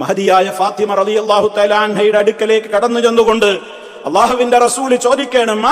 മഹതിയായ ഫാത്തിമ റലി അള്ളാഹു തലാൻഹയുടെ അടുക്കലേക്ക് കടന്നു ചെന്നുകൊണ്ട് അള്ളാഹുവിന്റെ റസൂൽ ചോദിക്കണം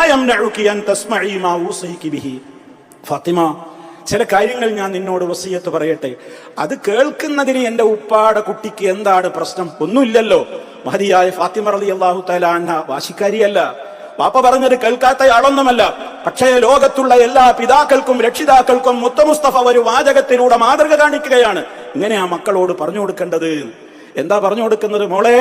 ഫാത്തിമ ചില കാര്യങ്ങൾ ഞാൻ നിന്നോട് വസീയത്ത് പറയട്ടെ. അത് കേൾക്കുന്നതിന് എന്റെ ഉപ്പാടെ കുട്ടിക്ക് എന്താണ് പ്രശ്നം? ഒന്നുമില്ലല്ലോ. മഹതിയായ ഫാത്തിമ റലി അള്ളാഹു തലാൻഹ വാശിക്കാരിയല്ല. പാപ്പ പറഞ്ഞത് കേൾക്കാത്തയാളൊന്നുമല്ല. പക്ഷേ ലോകത്തുള്ള എല്ലാ പിതാക്കൾക്കും രക്ഷിതാക്കൾക്കും മുത്തമുസ്തഫ ഒരു വാചകത്തിലൂടെ മാതൃക കാണിക്കുകയാണ്. ഇങ്ങനെ ആ മക്കളോട് പറഞ്ഞു കൊടുക്കേണ്ടത്? എന്താ പറഞ്ഞു കൊടുക്കുന്നത് മോളെ?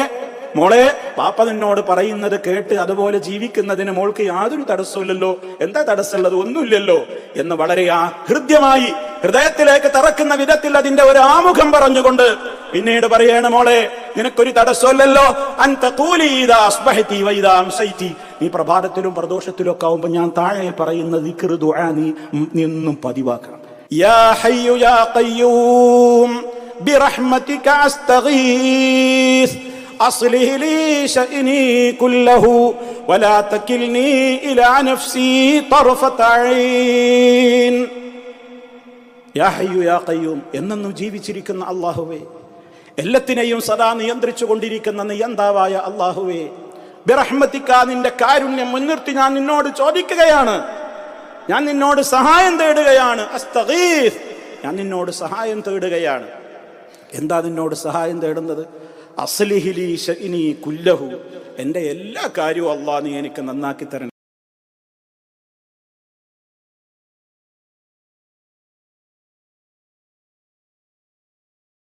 മോളെ പാപ്പ നിന്നോട് പറയുന്നത് കേട്ട് അതുപോലെ ജീവിക്കുന്നതിന് മോൾക്ക് യാതൊരു തടസ്സമില്ലല്ലോ എന്താ തടസ്സമുള്ളത്? ഒന്നുമില്ലല്ലോ എന്ന് വളരെ ആ ഹൃദ്യമായി ഹൃദയത്തിലേക്ക് തറക്കുന്ന വിധത്തിൽ അതിന്റെ ഒരു ആമുഖം പറഞ്ഞുകൊണ്ട് പിന്നീട് പറയണ മോളെ നിനക്കൊരു തടസ്സമല്ലല്ലോ നീ പ്രഭാതത്തിലും പ്രദോഷത്തിലും ഒക്കെ ആവുമ്പോൾ ഞാൻ താഴെ പറയുന്ന നീ നിന്നും പതിവാക്കണം. യാ ഹയ്യു യാ برحمتك استغيث اصلح لي شأني كله ولا تكلني الى نفسي طرفة عين യാ ഹയ്യു യാ ഖയ്യൂം എന്നെന്നും ജീവിച്ചിരിക്കുന്ന അള്ളാഹുവേ എല്ലാത്തിനെയും സദാ നിയന്ത്രിച്ചു കൊണ്ടിരിക്കുന്ന നിയന്താവായ അള്ളാഹുവേ ബിറഹ്മത്തിക്ക നിന്റെ കാരുണ്യം മുൻനിർത്തി ഞാൻ നിന്നോട് ചോദിക്കുകയാണ് ഞാൻ നിന്നോട് സഹായം തേടുകയാണ് അസ്തഗീസ് ഞാൻ നിന്നോട് സഹായം തേടുകയാണ് എന്താ നിന്നോട് സഹായം തേടുന്നത്? അസ്ലിഹിലി ഷഇനി കുല്ലഹു. എന്റെ എല്ലാ കാര്യവും അള്ളാഹ് നീ എനിക്ക് നന്നാക്കി തരണം.